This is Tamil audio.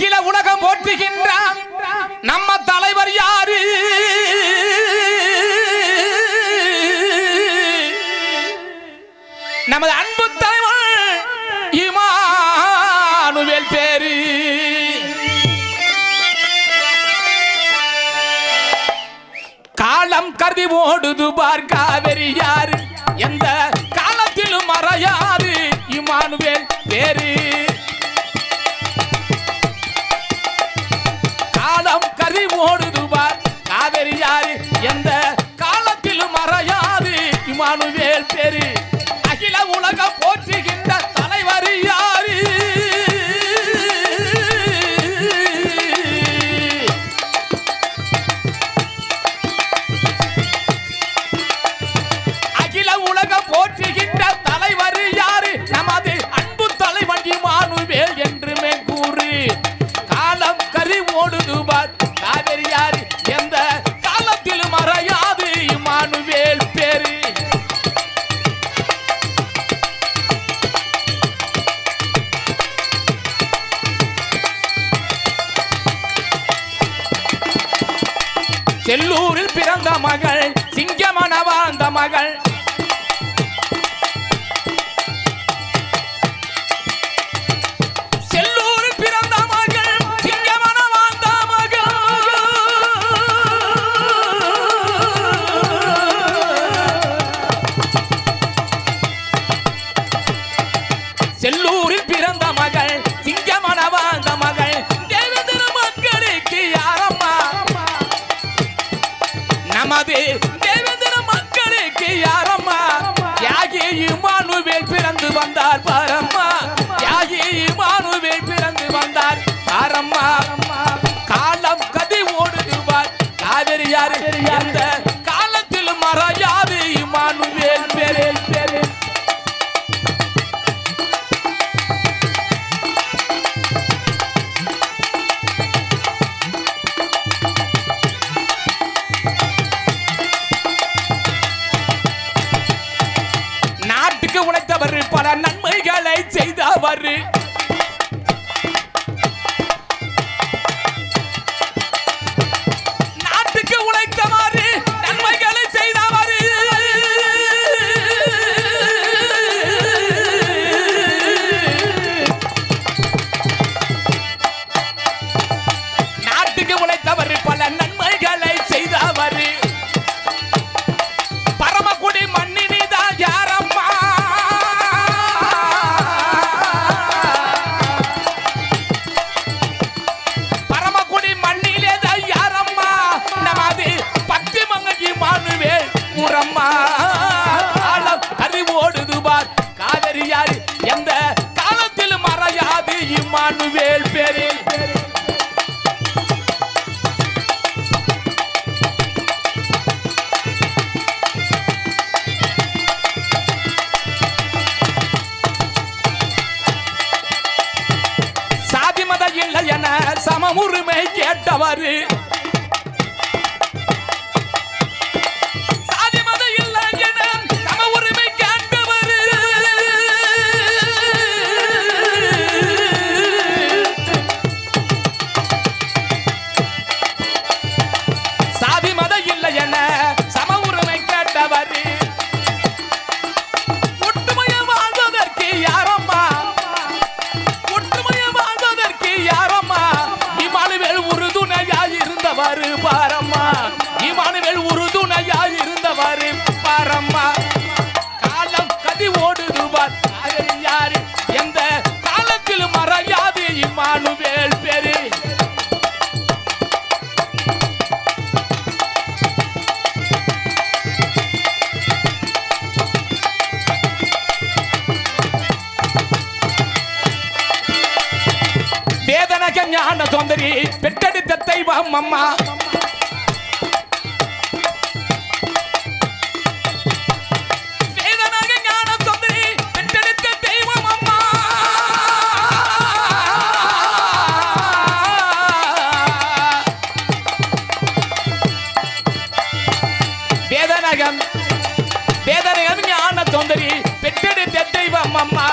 அகில உலகம் போற்றுகின்ற நம்ம தலைவர் யாரு? நமது அன்பு தலைவர் இமானுவேல் பேரு. காலம் கருதி ஓடுது பார் காவேரி யாரு? எந்த ஆணுவேல் பெரிய செல்லூரில் பிறந்த மகள் சிங்கமன அந்த மகள் my bed. செய்தவர் பல நன்மைகளை செய்தவர். இமானுவேல் பேரில். சாதி மத இல்லை என சம உரிமை கேட்டவர். ஞான சுந்தரி பெற்றெடுத்த தெய்வம் அம்மா. வேதனகம் வேதனகம் ஞான சுந்தரி பெற்றெடுத்த தெய்வம் அம்மா.